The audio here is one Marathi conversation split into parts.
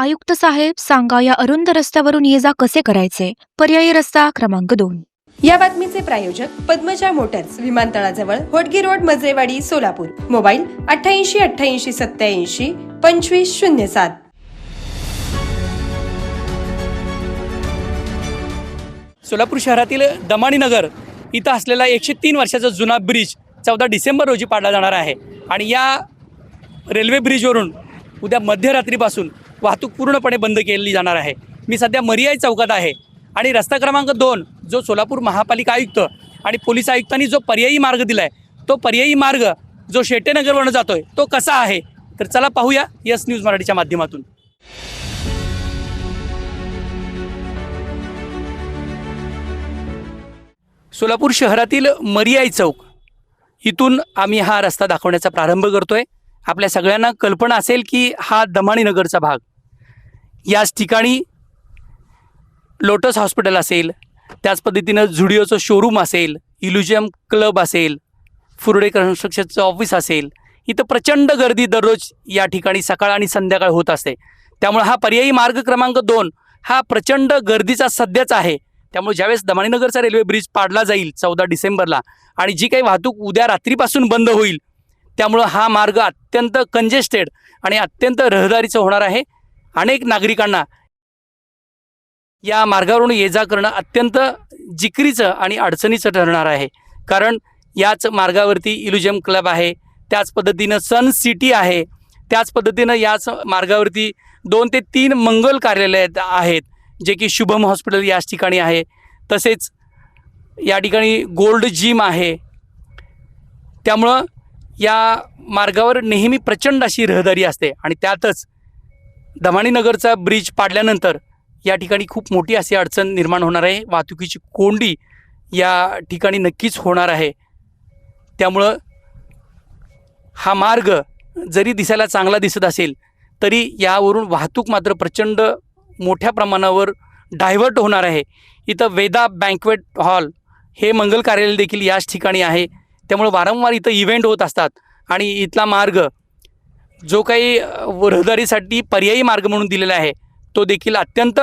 आयुक्त साहेब सांगा या अरुंद रस्त्यावरून ये जा कसे करायचे? पर्यायी रस्ता क्रमांक दोन. या बातमीचे प्रायोजक पद्मजा मोटर्स विमानतळाजवळ होटगी रोड मजरेवाडी सोलापूर. मोबाईल अठ्ठ्याऐंशी अठ्ठ्याऐंशी सत्याऐंशी पंचवीस शून्य सात. सोलापूर शहरातील दमाणी नगर इथं असलेला एकशे तीन वर्षाचा जुना ब्रिज चौदा डिसेंबर रोजी पाडला जाणार आहे. आणि या रेल्वे ब्रिजवरून उद्या मध्यरात्रीपासून वाहतूक पूर्णपणे बंद केली जाणार आहे. मी सध्या मरियाई चौकात आहे आणि रस्ता क्रमांक दोन जो सोलापूर महापालिका आयुक्त आणि पोलीस आयुक्तांनी जो पर्यायी मार्ग दिला आहे तो पर्यायी मार्ग जो शेटेनगरवरून जातो आहे तो कसा आहे? तर चला पाहूया यस न्यूज मराठीच्या माध्यमातून. सोलापूर शहरातील मरियाई चौक इथून आम्ही हा रस्ता दाखवण्याचा प्रारंभ करतोय. आपल्या सगळ्यांना कल्पना असेल की हा दमाणी नगरचा भाग याच ठिकाणी लोटस हॉस्पिटल असेल त्याच पद्धतीनं झुडिओचं शोरूम असेल इल्युजियम क्लब असेल फुरडे कन्स्ट्रक्शनचं ऑफिस असेल इथं प्रचंड गर्दी दररोज या ठिकाणी सकाळ आणि संध्याकाळ होत असते. त्यामुळे हा पर्यायी मार्ग क्रमांक दोन हा प्रचंड गर्दीचा सध्याच आहे. त्यामुळे ज्यावेळेस दमाणीनगरचा रेल्वे ब्रिज पाडला जाईल चौदा डिसेंबरला आणि जी काही वाहतूक उद्या रात्रीपासून बंद होईल त्यामुळं हा मार्ग अत्यंत कंजेस्टेड आणि अत्यंत रहदारीचं होणार आहे. अनेक नागरिकांना या मार्गावरून ये जा करणं अत्यंत जिकरीचं आणि अडचणीचं ठरणार आहे. कारण याच मार्गावरती इल्युजियम क्लब आहे त्याच पद्धतीनं सन सिटी आहे त्याच पद्धतीनं याच मार्गावरती दोन ते तीन मंगल कार्यालय आहेत जे की शुभम हॉस्पिटल याच ठिकाणी आहे. तसेच या ठिकाणी गोल्ड जिम आहे. त्यामुळं या मार्गावर नेहमी प्रचंड अशी रहदारी असते आणि त्यातच दमाणीनगरचा ब्रिज पाडल्यानंतर या ठिकाणी खूप मोठी अशी अडचण निर्माण होणार आहे. वाहतुकीची कोंडी या ठिकाणी नक्कीच होणार आहे. त्यामुळं हा मार्ग जरी दिसायला चांगला दिसत असेल तरी यावरून वाहतूक मात्र प्रचंड मोठ्या प्रमाणावर डायव्हर्ट होणार आहे. इथं वेदा बँकवेट हॉल हे मंगल कार्यालय देखील याच ठिकाणी आहे. त्यामुळे वारंवार इथं इव्हेंट होत असतात आणि इथला मार्ग जो काही रहदारीसाठी पर्यायी मार्ग म्हणून दिलेला आहे तो देखील अत्यंत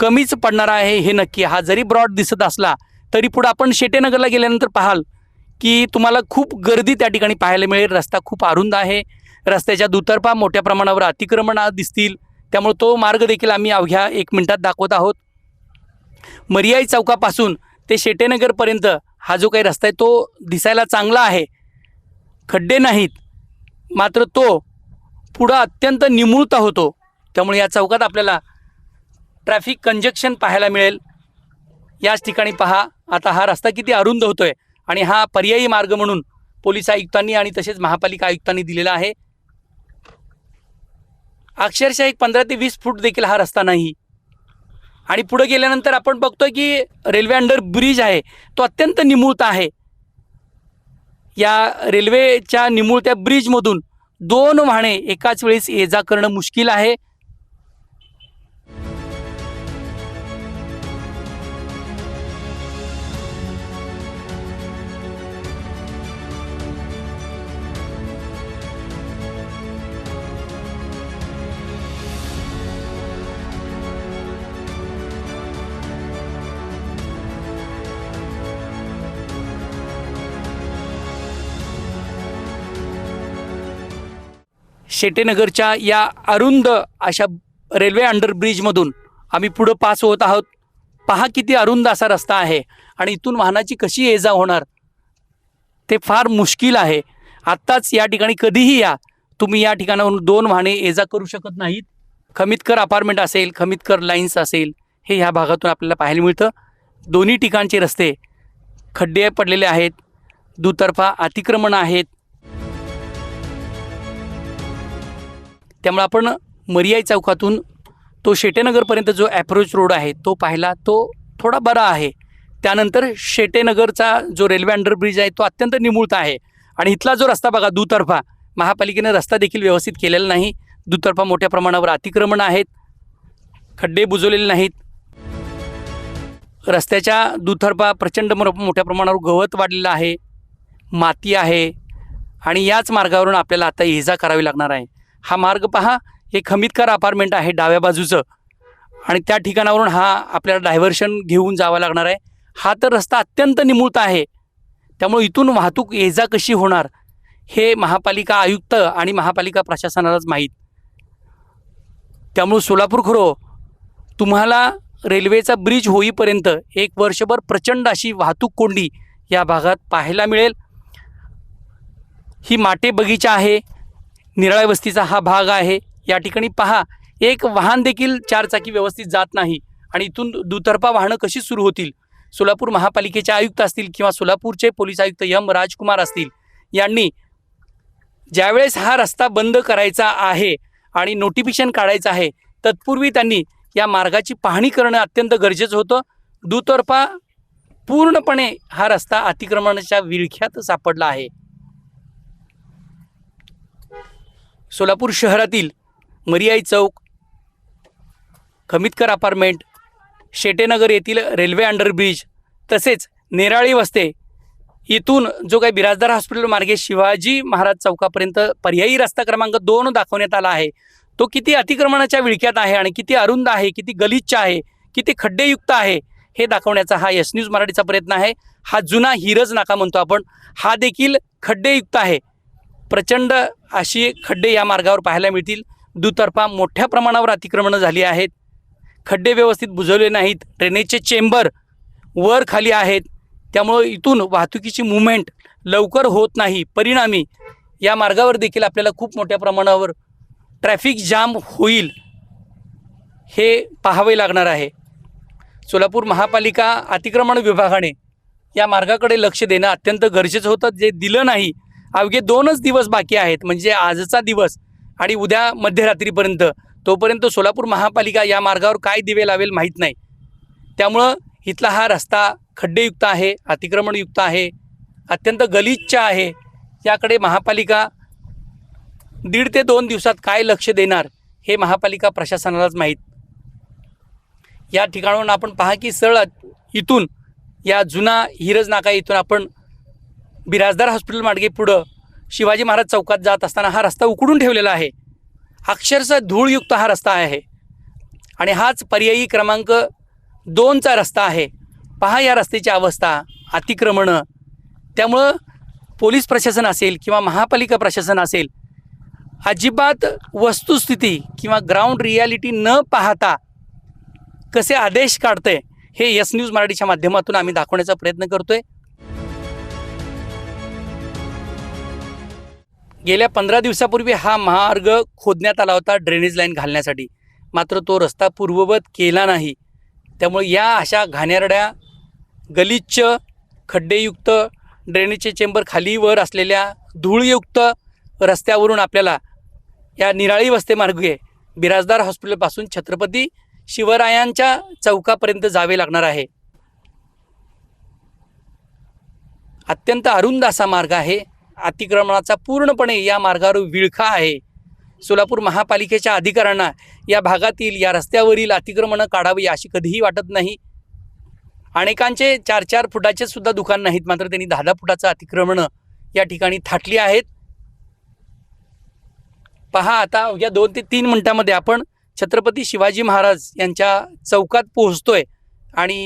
कमीच पडणारा आहे हे नक्की. हा जरी ब्रॉड दिसत असला तरी पुढं आपण शेटेनगरला गेल्यानंतर पाहाल की तुम्हाला खूप गर्दी त्या ठिकाणी पाहायला मिळेल. रस्ता खूप अरुंद आहे. रस्त्याच्या दुतर्फा मोठ्या प्रमाणावर अतिक्रमण दिसतील. त्यामुळे तो मार्ग देखील आम्ही अवघ्या एक मिनिटात दाखवत आहोत. मर्याई चौकापासून ते शेटेनगरपर्यंत हा जो काही रस्ता आहे तो दिसायला चांगला आहे. खड्डे नाहीत. मात्र तो पुढं अत्यंत निमुळता होतो. त्यामुळे या चौकात आपल्याला ट्रॅफिक कंजक्शन पाहायला मिळेल. याच ठिकाणी पहा आता हा रस्ता किती अरुंद होतो आहे आणि हा पर्यायी मार्ग म्हणून पोलीस आयुक्तांनी आणि तसेच महापालिका आयुक्तांनी दिलेला आहे. अक्षरशः एक पंधरा ते वीस फूट देखील हा रस्ता नाही. आणि पुढे गेल्यानंतर आपण बघतोय की रेल्वे अंडर ब्रिज आहे. तो अत्यंत निमुळता आहे. या रेल्वेच्या निमुळत्या ब्रिजमधून दोन वाहने एकाच वेळेस ये जा करणं मुश्किल आहे. शेटेनगरच्या या अरुंद अशा रेल्वे अंडरब्रिजमधून आम्ही पुढं पास होत आहोत. पहा किती अरुंद असा रस्ता आहे आणि इथून वाहनाची कशी ये जा होणार? ते फार मुश्किल आहे. आत्ताच या ठिकाणी कधीही या. तुम्ही या ठिकाणावरून दोन वाहने ये जा करू शकत नाहीत. खमितकर अपार्टमेंट असेल खमितकर लाईन्स असेल हे ह्या भागातून आपल्याला पाहायला मिळतं. दोन्ही ठिकाणचे रस्ते खड्डे पडलेले आहेत. दुतर्फा अतिक्रमण आहेत. त्यामुळे आपण मरियाई चौकातून तो शेटेनगरपर्यंत जो ॲप्रोच रोड आहे तो पाहिला तो थोडा बरा आहे. त्यानंतर शेटेनगरचा जो रेल्वे अंडरब्रिज आहे तो अत्यंत निमुळता आहे. आणि इथला जो रस्ता बघा दुतर्फा महापालिकेनं रस्ता देखील व्यवस्थित केलेला नाही. दुतर्फा मोठ्या प्रमाणावर अतिक्रमण आहेत. खड्डे बुजवलेले नाहीत. रस्त्याच्या दुतर्फा प्रचंड मोठ्या प्रमाणावर गवत वाढलेलं आहे. माती आहे. आणि याच मार्गावरून आपल्याला आता ये जा करावी लागणार आहे. हा मार्ग पहा. हे खमितकार अपार्टमेंट आहे डाव्या बाजूचं. आणि त्या ठिकाणावरून हा आपल्याला डायव्हर्शन घेऊन जावा लागणार आहे. हा तर रस्ता अत्यंत निमुळता आहे. त्यामुळे इथून वाहतूक ये जा कशी होणार हे महापालिका आयुक्त आणि महापालिका प्रशासनालाच माहीत. त्यामुळे सोलापूर खरो तुम्हाला रेल्वेचा ब्रिज होईपर्यंत एक वर्षभर प्रचंड अशी वाहतूक कोंडी या भागात पाहायला मिळेल. ही माटे बगीचा आहे. निराळ्या वस्तीचा हा भाग आहे. या ठिकाणी पहा एक वाहन देखील चारचाकी व्यवस्थित जात नाही आणि इथून दुतर्फा वाहनं कशी सुरू होतील? सोलापूर महापालिकेचे आयुक्त असतील किंवा सोलापूरचे पोलीस आयुक्त यम राजकुमार असतील यांनी ज्यावेळेस हा रस्ता बंद करायचा आहे आणि नोटिफिकेशन काढायचं आहे तत्पूर्वी त्यांनी या मार्गाची पाहणी करणं अत्यंत गरजेचं होतं. दुतर्फा पूर्णपणे हा रस्ता अतिक्रमणाच्या विळख्यात सापडला आहे. सोलापूर शहरातील मरियाई चौक खमितकर अपार्टमेंट शेटेनगर येथील रेल्वे अंडरब्रिज तसेच नेराळी वस्ते इथून जो काही बिराजदार हॉस्पिटल मार्गे शिवाजी महाराज चौकापर्यंत पर्यायी रस्ता क्रमांक दोन दाखवण्यात आला आहे. तो किती अतिक्रमणाच्या विळक्यात आहे आणि किती अरुंद आहे किती गलिच्छ आहे किती खड्डेयुक्त आहे हे दाखवण्याचा हा यश न्यूज मराठीचा प्रयत्न आहे. हा जुना हिरज नाका म्हणतो आपण. हा देखील खड्डेयुक्त आहे. प्रचंड अशी खड्डे या मार्गावर पाहायला मिळतील. दुतर्फा मोठ्या प्रमाणावर अतिक्रमणं झाली आहेत. खड्डे व्यवस्थित बुजवले नाहीत. ड्रेनेजचे चेंबर वर खाली आहेत. त्यामुळं इथून वाहतुकीची मुवमेंट लवकर होत नाही. परिणामी या मार्गावर देखील आपल्याला खूप मोठ्या प्रमाणावर ट्रॅफिक जाम होईल हे पाहावे लागणार आहे. सोलापूर महापालिका अतिक्रमण विभागाने या मार्गाकडे लक्ष देणं अत्यंत गरजेचं होतं. जे दिलं नाही अवघे दोनच दिवस बाकी आहेत म्हणजे आजचा दिवस आणि उद्या मध्यरात्रीपर्यंत. तोपर्यंत सोलापूर महापालिका या मार्गावर काय दिवे लावेल माहीत नाही. त्यामुळं इथला हा रस्ता खड्डेयुक्त आहे अतिक्रमणयुक्त आहे अत्यंत गलिच्छ आहे. याकडे महापालिका दीड ते दोन दिवसात काय लक्ष देणार हे महापालिका प्रशासनालाच माहीत. या ठिकाणाहून आपण पहा की सरळ इथून या जुना हिरज नाका इथून आपण बिराजदार हॉस्पिटल मार्गे पुढं शिवाजी महाराज चौकात जात असताना हा रस्ता उकडून ठेवलेला आहे. अक्षरशः धूळयुक्त हा रस्ता आहे. आणि हाच पर्यायी क्रमांक दोनचा रस्ता आहे. पहा या रस्त्याची अवस्था अतिक्रमणं. त्यामुळं पोलीस प्रशासन असेल किंवा महापालिका प्रशासन असेल अजिबात वस्तुस्थिती किंवा ग्राउंड रियालिटी न पाहता कसे आदेश काढतंय हे यस न्यूज मराठीच्या माध्यमातून आम्ही दाखवण्याचा प्रयत्न करतोय. गेल्या पंधरा दिवसापूर्वी हा महामार्ग खोदण्यात आला होता ड्रेनेज लाईन घालण्यासाठी. मात्र तो रस्ता पूर्ववत केला नाही. त्यामुळे या अशा घाणेरड्या गलिच्छ खड्डेयुक्त ड्रेनेजचे चेंबर खाली वर असलेल्या धूळयुक्त रस्त्यावरून आपल्याला या निराळी वस्ते मार्गे बिराजदार हॉस्पिटलपासून छत्रपती शिवरायांच्या चौकापर्यंत जावे लागणार आहे. अत्यंत अरुंद असा मार्ग आहे. अतिक्रमणाचा पूर्णपणे या मार्गावर विळखा आहे. सोलापूर महापालिकेच्या अधिकाऱ्यांना या भागातील या रस्त्यावरील अतिक्रमणं काढावी अशी कधीही वाटत नाही. अनेकांचे चार चार फुटाचे सुद्धा दुकान नाहीत मात्र त्यांनी दहा दहा फुटाचं अतिक्रमणं या ठिकाणी थाटली आहेत. पहा आता या दोन ते तीन मिनटामध्ये आपण छत्रपती शिवाजी महाराज यांच्या चौकात पोहोचतोय आणि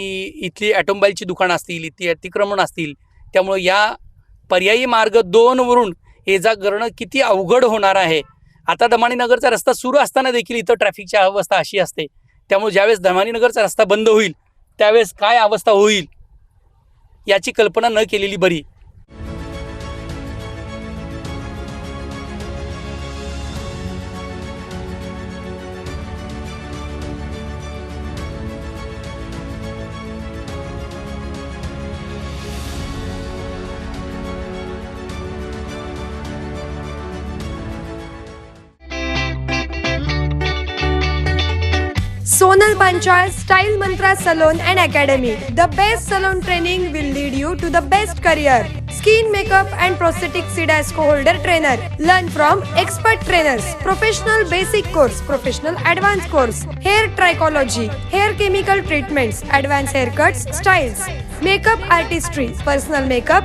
इथली ॲटोमबाईलची दुकानं असतील इथली अतिक्रमण असतील त्यामुळं या पर्यायी मार्ग दोनवरून ये जा करणं किती अवघड होणार आहे. आता दमाणीनगरचा रस्ता सुरू असताना देखील इथं ट्रॅफिकची अवस्था अशी असते. त्यामुळे ज्यावेळेस दमाणीनगरचा रस्ता बंद होईल त्यावेळेस काय अवस्था होईल याची कल्पना न केलेली बरी. Panchal Style Mantra Salon and Academy. The best salon training will lead you to the best career. Skin makeup and prosthetic SIDASCO holder trainer. Learn from expert trainers. Professional basic course, professional advanced course. Hair trichology, hair chemical treatments, advanced haircuts, styles. makeup artistry, personal makeup,